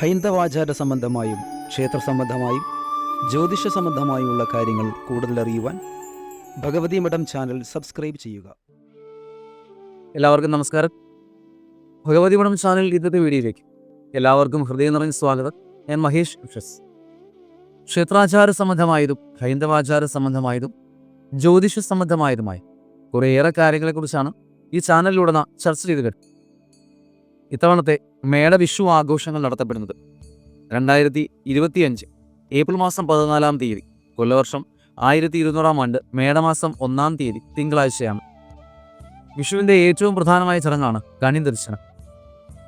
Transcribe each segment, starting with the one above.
ഹൈന്ദവാചാര സംബന്ധമായും ക്ഷേത്ര സംബന്ധമായും ജ്യോതിഷ സംബന്ധമായുമുള്ള കാര്യങ്ങൾ കൂടുതൽ അറിയുവാൻ ഭഗവതി മഠം ചാനൽ സബ്സ്ക്രൈബ് ചെയ്യുക. എല്ലാവർക്കും നമസ്കാരം. ഭഗവതി മഠം ചാനൽ ഇന്നത്തെ വീഡിയോയിലേക്ക് എല്ലാവർക്കും ഹൃദയം നിറഞ്ഞ സ്വാഗതം. ഞാൻ മഹേഷ് വിഷസ് ക്ഷേത്രാചാര സംബന്ധമായതും ഹൈന്ദവാചാര സംബന്ധമായതും ജ്യോതിഷ സംബന്ധമായതുമായ കുറേയേറെ കാര്യങ്ങളെക്കുറിച്ചാണ് ഈ ചാനലിലൂടെ ചർച്ച ചെയ്ത് കേട്ടത്. ഇത്തവണത്തെ മേടവിഷു ആഘോഷങ്ങൾ നടത്തപ്പെടുന്നത്. രണ്ടായിരത്തി ഇരുപത്തിയഞ്ച് ഏപ്രിൽ മാസം പതിനാലാം തീയതി കൊല്ലവർഷം ആയിരത്തി ഇരുന്നൂറാം ആണ്ട് മേടമാസം ഒന്നാം തീയതി തിങ്കളാഴ്ചയാണ്. വിഷുവിന്റെ ഏറ്റവും പ്രധാനമായ ചടങ്ങാണ് കണി ദർശനം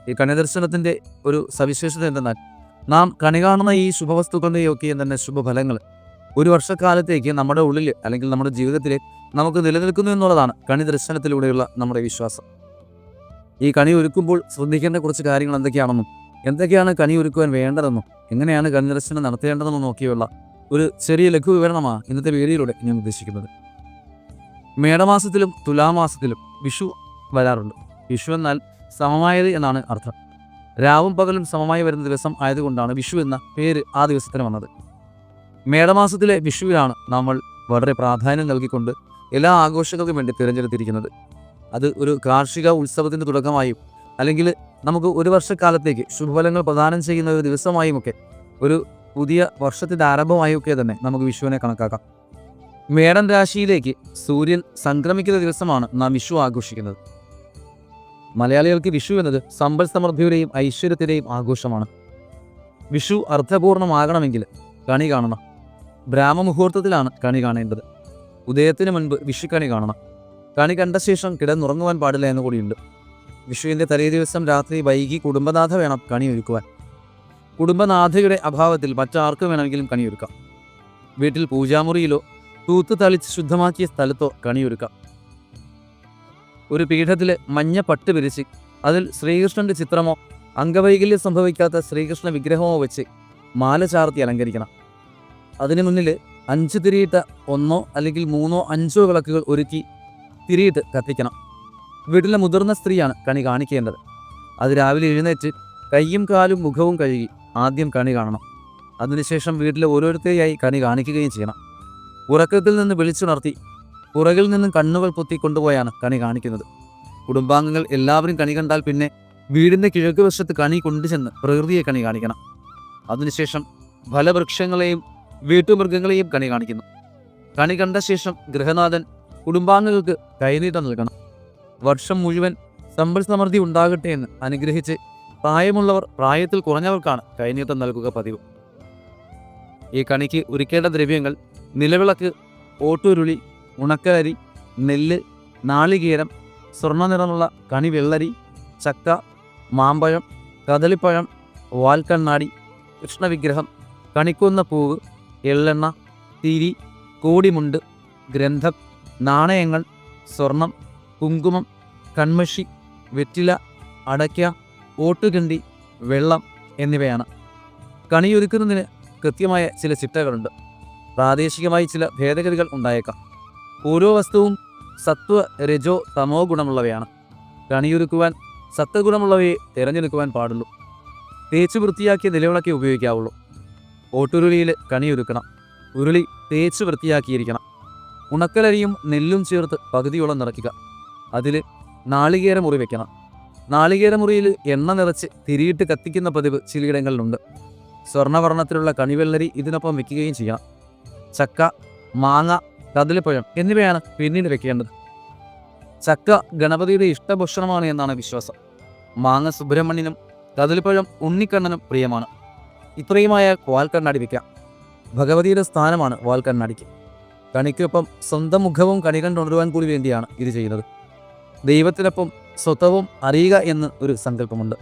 ഈ കണി ദർശനത്തിന്റെ ഒരു സവിശേഷത എന്തെന്നാൽ നാം കണി കാണുന്ന ഈ ശുഭവസ്തുക്കളുടെയൊക്കെയും തന്നെ ശുഭഫലങ്ങൾ ഒരു വർഷക്കാലത്തേക്ക് നമ്മുടെ ഉള്ളിൽ അല്ലെങ്കിൽ നമ്മുടെ ജീവിതത്തിൽ നമുക്ക് നിലനിൽക്കുന്നു എന്നുള്ളതാണ് കണി ദർശനത്തിലൂടെയുള്ള നമ്മുടെ വിശ്വാസം. ഈ കണി ഒരുക്കുമ്പോൾ ശ്രദ്ധിക്കേണ്ട കുറച്ച് കാര്യങ്ങൾ എന്തൊക്കെയാണെന്നും എന്തൊക്കെയാണ് കണി ഒരുക്കുവാൻ വേണ്ടതെന്നും എങ്ങനെയാണ് കണി ദർശനം നടത്തേണ്ടതെന്നും നോക്കിയുള്ള ഒരു ചെറിയ ലഘു വിവരണമാണ് ഇന്നത്തെ വീഡിയോയിലൂടെ ഞാൻ ഉദ്ദേശിക്കുന്നത്. മേടമാസത്തിലും തുലാമാസത്തിലും വിഷു വരാറുണ്ട്. വിഷു എന്നാൽ സമമായത് എന്നാണ് അർത്ഥം. രാവും പകലും സമമായി വരുന്ന ദിവസം ആയതുകൊണ്ടാണ് വിഷു എന്ന പേര് ആ ദിവസത്തിന് വന്നത്. മേടമാസത്തിലെ വിഷുവിലാണ് നമ്മൾ വളരെ പ്രാധാന്യം നൽകിക്കൊണ്ട് എല്ലാ ആഘോഷങ്ങൾക്കും വേണ്ടി തിരഞ്ഞെടുത്തിരിക്കുന്നത്. അത് ഒരു കാർഷിക ഉത്സവത്തിന്റെ തുടക്കമായും അല്ലെങ്കിൽ നമുക്ക് ഒരു വർഷക്കാലത്തേക്ക് ശുഭഫലങ്ങൾ പ്രദാനം ചെയ്യുന്ന ഒരു ദിവസമായും ഒക്കെ ഒരു പുതിയ വർഷത്തിന്റെ ആരംഭമായും ഒക്കെ തന്നെ നമുക്ക് വിഷുവിനെ കണക്കാക്കാം. മേടൻ രാശിയിലേക്ക് സൂര്യൻ സംക്രമിക്കുന്ന ദിവസമാണ് നാം വിഷു ആഘോഷിക്കുന്നത്. മലയാളികൾക്ക് വിഷു എന്നത് സമ്പൽ സമൃദ്ധിയുടെയും ഐശ്വര്യത്തിന്റെയും ആഘോഷമാണ്. വിഷു അർത്ഥപൂർണമാകണമെങ്കിൽ കണി കാണണം. ബ്രാഹ്മ മുഹൂർത്തത്തിലാണ് കണി കാണേണ്ടത്. ഉദയത്തിന് മുൻപ് വിഷുക്കണി കാണണം. കണി കണ്ട ശേഷം കിടന്നുറങ്ങുവാൻ പാടില്ല എന്ന് കൂടിയുണ്ട്. വിഷുവിന്റെ തലേ ദിവസം രാത്രി വൈകി കുടുംബനാഥ വേണം കണി ഒരുക്കുവാൻ കുടുംബനാഥയുടെ അഭാവത്തിൽ മറ്റാർക്ക് വേണമെങ്കിലും കണിയൊരുക്കാം. വീട്ടിൽ പൂജാമുറിയിലോ തൂത്ത് തളിച്ച് ശുദ്ധമാക്കിയ സ്ഥലത്തോ കണിയൊരുക്കാം. ഒരു പീഠത്തിൽ മഞ്ഞ പട്ട് വിരിച്ച് അതിൽ ശ്രീകൃഷ്ണന്റെ ചിത്രമോ അംഗവൈകല്യം സംഭവിക്കാത്ത ശ്രീകൃഷ്ണ വിഗ്രഹമോ വെച്ച് മാല ചാർത്തി അലങ്കരിക്കണം. അതിനു മുന്നിൽ അഞ്ച് തിരിയിട്ട ഒന്നോ അല്ലെങ്കിൽ മൂന്നോ അഞ്ചോ വിളക്കുകൾ ഒരുക്കി തിരിയിട്ട് കത്തിക്കണം. വീട്ടിലെ മുതിർന്ന സ്ത്രീയാണ് കണി കാണിക്കേണ്ടത്. അത് രാവിലെ എഴുന്നേറ്റ് കൈയും കാലും മുഖവും കഴുകി ആദ്യം കണി കാണണം. അതിനുശേഷം വീട്ടിലെ ഓരോരുത്തരെയായി കണി കാണിക്കുകയും ചെയ്യണം. ഉറക്കത്തിൽ നിന്ന് വിളിച്ചുണർത്തി പുറകിൽ നിന്നും കണ്ണുകൾ പൊത്തി കൊണ്ടുപോയാണ് കണി കാണിക്കുന്നത്. കുടുംബാംഗങ്ങൾ എല്ലാവരും കണി കണ്ടാൽ പിന്നെ വീടിന്റെ കിഴക്ക് വശത്ത് കണി കൊണ്ടുചെന്ന് പ്രകൃതിയെ കണി കാണിക്കണം. അതിനുശേഷം ഫലവൃക്ഷങ്ങളെയും വീട്ടുമൃഗങ്ങളെയും കണി കാണിക്കുന്നു. കണി കണ്ട ശേഷം ഗൃഹനാഥൻ കുടുംബാംഗങ്ങൾക്ക് കൈനീട്ടം നൽകണം. വർഷം മുഴുവൻ സമ്പൽ സമൃദ്ധി ഉണ്ടാകട്ടെ എന്ന് അനുഗ്രഹിച്ച് പ്രായമുള്ളവർ പ്രായത്തിൽ കുറഞ്ഞവർക്കാണ് കൈനീട്ടം നൽകുക പതിവ്. ഈ കണിക്ക് ഒരുക്കേണ്ട ദ്രവ്യങ്ങൾ നിലവിളക്ക് ഓട്ടുരുളി ഉണക്കലരി നെല്ല് നാളികേരം സ്വർണ നിറമുള്ള കണി വെള്ളരി ചക്ക മാമ്പഴം കദളിപ്പഴം വാൽക്കണ്ണാടി കൃഷ്ണവിഗ്രഹം കണിക്കുന്ന പൂവ് എള്ളെണ്ണ തിരി കോടിമുണ്ട് ഗ്രന്ഥം നാണയങ്ങൾ സ്വർണം കുങ്കുമം കൺമഷി വെറ്റില അടയ്ക്ക ഓട്ടുകണ്ടി വെള്ളം എന്നിവയാണ്. കണിയൊരുക്കുന്നതിന് കൃത്യമായ ചില ചിട്ടകളുണ്ട്. പ്രാദേശികമായി ചില ഭേദഗതികൾ ഉണ്ടായേക്കാം. ഓരോ വസ്തുവും സത്വ രജോ തമോ ഗുണമുള്ളവയാണ്. കണിയൊരുക്കുവാൻ സത്വഗുണമുള്ളവയെ തിരഞ്ഞെടുക്കുവാൻ പാടുള്ളൂ. തേച്ച് വൃത്തിയാക്കിയ നിലവിളക്കേ ഉപയോഗിക്കാവുള്ളൂ. ഓട്ടുരുളിയിൽ കണിയൊരുക്കണം. ഉരുളി തേച്ച് വൃത്തിയാക്കിയിരിക്കണം. ഉണക്കലരിയും നെല്ലും ചേർത്ത് പകുതിയോളം നിറയ്ക്കുക. അതിൽ നാളികേര മുറി വെക്കണം. നാളികേര മുറിയിൽ എണ്ണ നിറച്ച് തിരിയിട്ട് കത്തിക്കുന്ന പതിവ് ചിലയിടങ്ങളിലുണ്ട് സ്വർണവർണത്തിലുള്ള കണിവെള്ളരി ഇതിനൊപ്പം വെക്കുകയും ചെയ്യാം. ചക്ക മാങ്ങ കദളിപ്പഴം എന്നിവയാണ് പിന്നീട് വെക്കേണ്ടത്. ചക്ക ഗണപതിയുടെ ഇഷ്ടഭക്ഷണമാണ് എന്നാണ് വിശ്വാസം. മാങ്ങ സുബ്രഹ്മണ്യനും കദളിപ്പഴം ഉണ്ണിക്കണ്ണനും പ്രിയമാണ്. ഇത്രയുമായ വാൽക്കണ്ണാടി വയ്ക്കാം ഭഗവതിയുടെ സ്ഥാനമാണ് വാൽക്കണ്ണാടിക്ക്. കണിക്കൊപ്പം സ്വന്തം മുഖവും കണി കണ്ടുണരുവാൻ കൂടി വേണ്ടിയാണ് ഇത് ചെയ്യുന്നത്. ദൈവത്തിനൊപ്പം സ്വത്വവും അറിയുക എന്ന് ഒരു സങ്കല്പമുണ്ട്.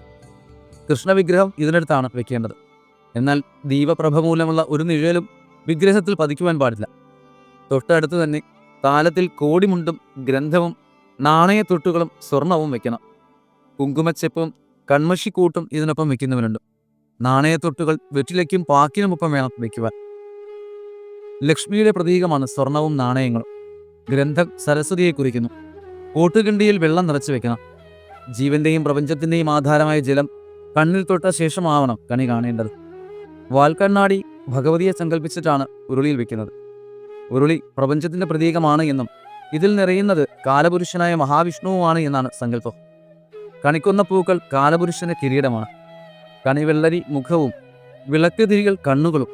കൃഷ്ണവിഗ്രഹം ഇതിനടുത്താണ് വെക്കേണ്ടത്. എന്നാൽ ദീപപ്രഭ മൂലമുള്ള ഒരു നിഴലും വിഗ്രഹത്തിൽ പതിക്കുവാൻ പാടില്ല. തൊട്ടടുത്ത് തന്നെ താലത്തിൽ കോടിമുണ്ടും ഗ്രന്ഥവും നാണയത്തൊട്ടുകളും സ്വർണവും വെക്കണം. കുങ്കുമച്ചെപ്പും കൺമഷിക്കൂട്ടും ഇതിനൊപ്പം വെക്കുന്നവരുണ്ട്. നാണയത്തൊട്ടുകൾ വെറ്റിലയ്ക്കും പാക്കിനുമൊപ്പം വേണം വെക്കുവാൻ. ലക്ഷ്മിയുടെ പ്രതീകമാണ് സ്വർണവും നാണയങ്ങളും. ഗ്രന്ഥം സരസ്വതിയെ കുറിക്കുന്നു. കൂട്ടുകിണ്ടിയിൽ വെള്ളം നിറച്ചു വെക്കണം. ജീവന്റെയും പ്രപഞ്ചത്തിന്റെയും ആധാരമായ ജലം കണ്ണിൽ തൊട്ട ശേഷമാവണം കണി കാണേണ്ടത്. വാൽക്കണ്ണാടി ഭഗവതിയെ സങ്കല്പിച്ചിട്ടാണ് ഉരുളിയിൽ വെക്കുന്നത്. ഉരുളി പ്രപഞ്ചത്തിന്റെ പ്രതീകമാണ് എന്നും ഇതിൽ നിറയുന്നത് കാലപുരുഷനായ മഹാവിഷ്ണുവുമാണ് എന്നാണ് സങ്കല്പം. കണിക്കുന്ന പൂക്കൾ കാലപുരുഷന്റെ കിരീടമാണ്. കണിവെള്ളരി മുഖവും വിളക്ക് തിരികൾ കണ്ണുകളും.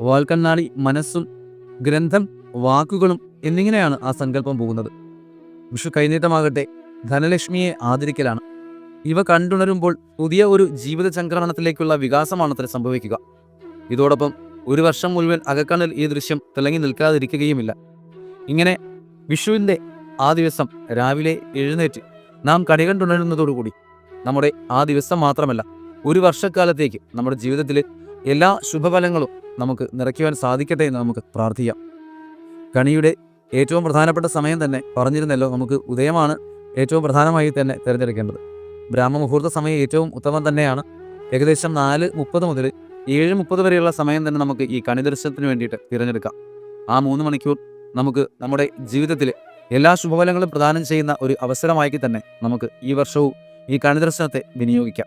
വാൽക്കണ്ണാടി മനസ്സും ഗ്രന്ഥം വാക്കുകളും എന്നിങ്ങനെയാണ് ആ സങ്കല്പം പോകുന്നത്. വിഷു കൈനീട്ടമാകട്ടെ ധനലക്ഷ്മിയെ ആദരിക്കലാണ്. ഇവ കണ്ടുണരുമ്പോൾ പുതിയ ഒരു ജീവിത ചംക്രമണത്തിലേക്കുള്ള വികാസമാണ് സംഭവിക്കുക. ഇതോടൊപ്പം ഒരു വർഷം മുഴുവൻ അകക്കണ്ണിൽ ഈ ദൃശ്യം തിളങ്ങി നിൽക്കാതിരിക്കുകയുമില്ല. ഇങ്ങനെ വിഷുവിന്റെ ആ ദിവസം രാവിലെ എഴുന്നേറ്റ് നാം കണി കണ്ടുണരുന്നതോടുകൂടി നമ്മുടെ ആ ദിവസം മാത്രമല്ല ഒരു വർഷക്കാലത്തേക്ക് നമ്മുടെ ജീവിതത്തിൽ എല്ലാ ശുഭഫലങ്ങളും നമുക്ക് നിറയ്ക്കുവാൻ സാധിക്കട്ടെ എന്ന് നമുക്ക് പ്രാർത്ഥിക്കാം. കണിയുടെ ഏറ്റവും പ്രധാനപ്പെട്ട സമയം തന്നെ പറഞ്ഞിരുന്നല്ലോ നമുക്ക് ഉദയമാണ് ഏറ്റവും പ്രധാനമായി തന്നെ തിരഞ്ഞെടുക്കേണ്ടത്. ബ്രാഹ്മമുഹൂർത്ത സമയം ഏറ്റവും ഉത്തമം തന്നെയാണ്. ഏകദേശം നാല് മുപ്പത് മുതൽ ഏഴ് മുപ്പത് വരെയുള്ള സമയം തന്നെ നമുക്ക് ഈ കണി ദർശനത്തിന് വേണ്ടിയിട്ട് തിരഞ്ഞെടുക്കാം. ആ മൂന്ന് മണിക്കൂർ നമുക്ക് നമ്മുടെ ജീവിതത്തിൽ എല്ലാ ശുഭഫലങ്ങളും പ്രദാനം ചെയ്യുന്ന ഒരു അവസരമായി തന്നെ നമുക്ക് ഈ വർഷവും ഈ കണി ദർശനത്തെ വിനിയോഗിക്കാം.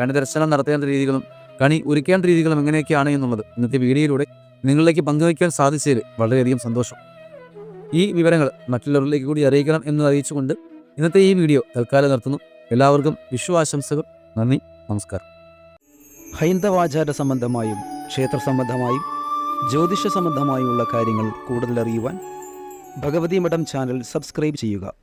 കണി ദർശനം നടത്തേണ്ട രീതികളും കണി ഒരുക്കേണ്ട രീതികളും എങ്ങനെയൊക്കെയാണ് എന്നുള്ളത് ഇന്നത്തെ വീഡിയോയിലൂടെ നിങ്ങളിലേക്ക് പങ്കുവയ്ക്കാൻ സാധിച്ചതിൽ വളരെയധികം സന്തോഷം. ഈ വിവരങ്ങൾ മറ്റുള്ളവരിലേക്ക് കൂടി അറിയിക്കണം എന്ന് അറിയിച്ചുകൊണ്ട് ഇന്നത്തെ ഈ വീഡിയോ തൽക്കാലം നിർത്തുന്നു. എല്ലാവർക്കും വിഷു ആശംസകൾ നന്ദി. നമസ്കാരം. ഹൈന്ദവാചാര സംബന്ധമായും ക്ഷേത്ര സംബന്ധമായും ജ്യോതിഷ സംബന്ധമായുമുള്ള കാര്യങ്ങൾ കൂടുതൽ അറിയുവാൻ ഭഗവതി മഠം ചാനൽ സബ്സ്ക്രൈബ് ചെയ്യുക.